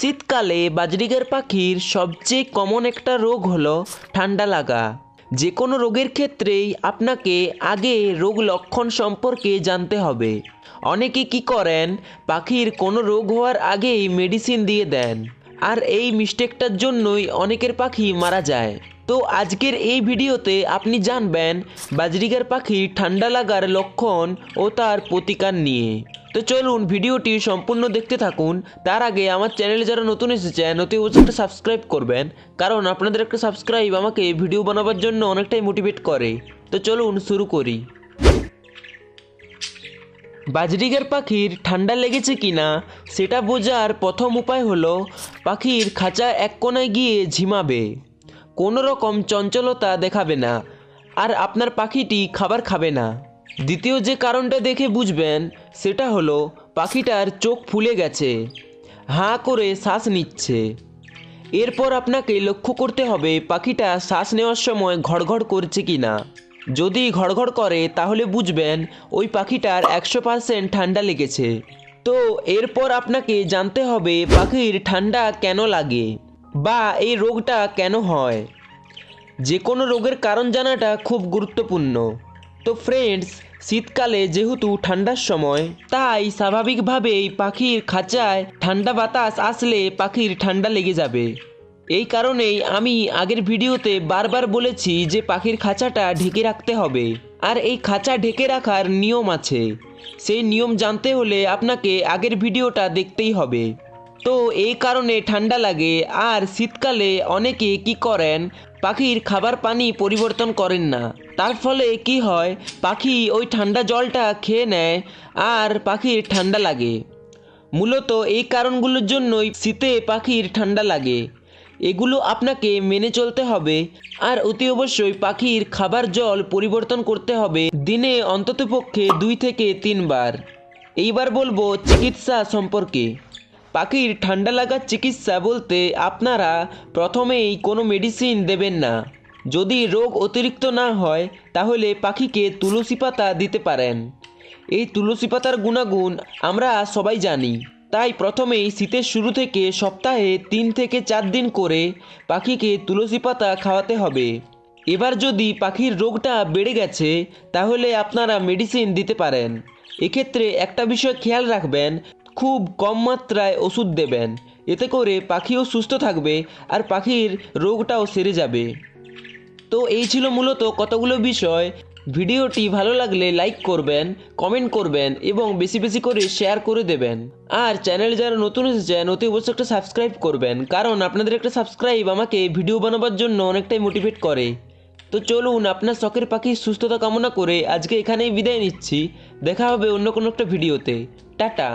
শীতকালে বাজরিগার পাখির সবচেয়ে কমন একটা রোগ হলো ঠান্ডা লাগা। যে কোনো রোগের ক্ষেত্রেই আপনাকে আগে রোগ লক্ষণ সম্পর্কে জানতে হবে। অনেকে কি করেন? পাখির কোনো রোগ হওয়ার আগেই মেডিসিন দিয়ে দেন। আর এই মিস্টেকটার জন্যই অনেকের পাখি মারা যায়। তো আজকের এই ভিডিওতে আপনি জানবেন বাজরিগার পাখির ঠান্ডা লাগার লক্ষণ ও তার প্রতিকার নিয়ে। তো চলুন ভিডিওটি সম্পূর্ণ দেখতে থাকুন। তার আগে আমার চ্যানেলে যারা নতুন এসেছেন, অতি অবশ্যই সাবস্ক্রাইব করবেন। কারণ আপনাদের একটা সাবস্ক্রাইব আমাকে ভিডিও বানাবার জন্য অনেকটাই মোটিভেট করে। তো চলুন শুরু করি। বাজরিগার পাখির ঠান্ডা লেগেছে কিনা, সেটা বোঝার প্রথম উপায় হলো, পাখির খাঁচা এক কোণায় গিয়ে ঝিমাবে। কোনো রকম চঞ্চলতা দেখাবে না, আর আপনার পাখিটি খাবার খাবে না। দ্বিতীয় যে কারণটা দেখে বুঝবেন, সেটা হলো পাখিটার চোখ ফুলে গেছে। হাঁ করে শ্বাস নিচ্ছে। এরপর আপনাকে লক্ষ্য করতে হবে পাখিটা শ্বাস নেওয়ার সময় ঘড়ঘড় করছে কি না যদি ঘড়ঘড় করে, তাহলে বুঝবেন ওই পাখিটার একশো পার্সেন্ট ঠান্ডা লেগেছে। তো এরপর আপনাকে জানতে হবে পাখির ঠান্ডা কেন লাগে বা এই রোগটা কেন হয়। যে কোনো রোগের কারণ জানাটা খুব গুরুত্বপূর্ণ। তো ফ্রেন্ডস শীতকালে যেহেতু ঠান্ডার সময়, তাই স্বাভাবিকভাবেই পাখির খাঁচায় ঠান্ডা বাতাস আসলে পাখির ঠান্ডা লেগে যাবে। এই কারণেই আমি আগের ভিডিওতে বারবার বলেছি যে পাখির খাঁচাটা ঢেকে রাখতে হবে। আর এই খাঁচা ঢেকে রাখার নিয়ম আছে। সেই নিয়ম জানতে হলে আপনাকে আগের ভিডিওটা দেখতেই হবে। তো এই কারণে ঠান্ডা লাগে। আর শীতকালে অনেকে কি করেন পাখির খাবার পানি পরিবর্তন করেন না। তার ফলে কি হয়, পাখি ওই ঠান্ডা জলটা খেয়ে নেয় আর পাখির ঠান্ডা লাগে। মূলত এই কারণগুলোর জন্যই শীতে পাখির ঠান্ডা লাগে। এগুলো আপনাকে মেনে চলতে হবে আর অতি অবশ্যই পাখির খাবার জল পরিবর্তন করতে হবে দিনে অন্ততপক্ষে দুই থেকে তিনবার। এইবার বলব চিকিৎসা সম্পর্কে। পাখির ঠান্ডা লাগার চিকিৎসা বলতে আপনারা প্রথমেই কোনো মেডিসিন দেবেন না। যদি রোগ অতিরিক্ত না হয়, তাহলে পাখিকে তুলসী পাতা দিতে পারেন। এই তুলসী পাতার গুণাগুণ আমরা সবাই জানি। তাই প্রথমেই শীতের শুরু থেকে সপ্তাহে তিন থেকে চার দিন করে পাখিকে তুলসী পাতা খাওয়াতে হবে। এবার যদি পাখির রোগটা বেড়ে গেছে, তাহলে আপনারা মেডিসিন দিতে পারেন। এক্ষেত্রে একটা বিষয় খেয়াল রাখবেন খুব কম মাত্রায় ওষুধ দেবেন। এতে করে পাখিও সুস্থ থাকবে আর পাখির রোগটাও সেরে যাবে। তো এই ছিল মূলত কতগুলো বিষয়। ভিডিওটি ভালো লাগলে লাইক করবেন, কমেন্ট করবেন এবং বেশি বেশি করে শেয়ার করে দেবেন। আর চ্যানেল যারা নতুন এসেছেন, অতি অবশ্যই একটা সাবস্ক্রাইব করবেন, কারণ আপনাদের একটা সাবস্ক্রাইব আমাকে ভিডিও বানাবার জন্য অনেকটাই মোটিভেট করে। তো চলুন আপনার শখের পাখির সুস্থতা কামনা করে আজকে এখানেই বিদায় নিচ্ছি। দেখা হবে অন্য কোনো একটা ভিডিওতে। টাটা।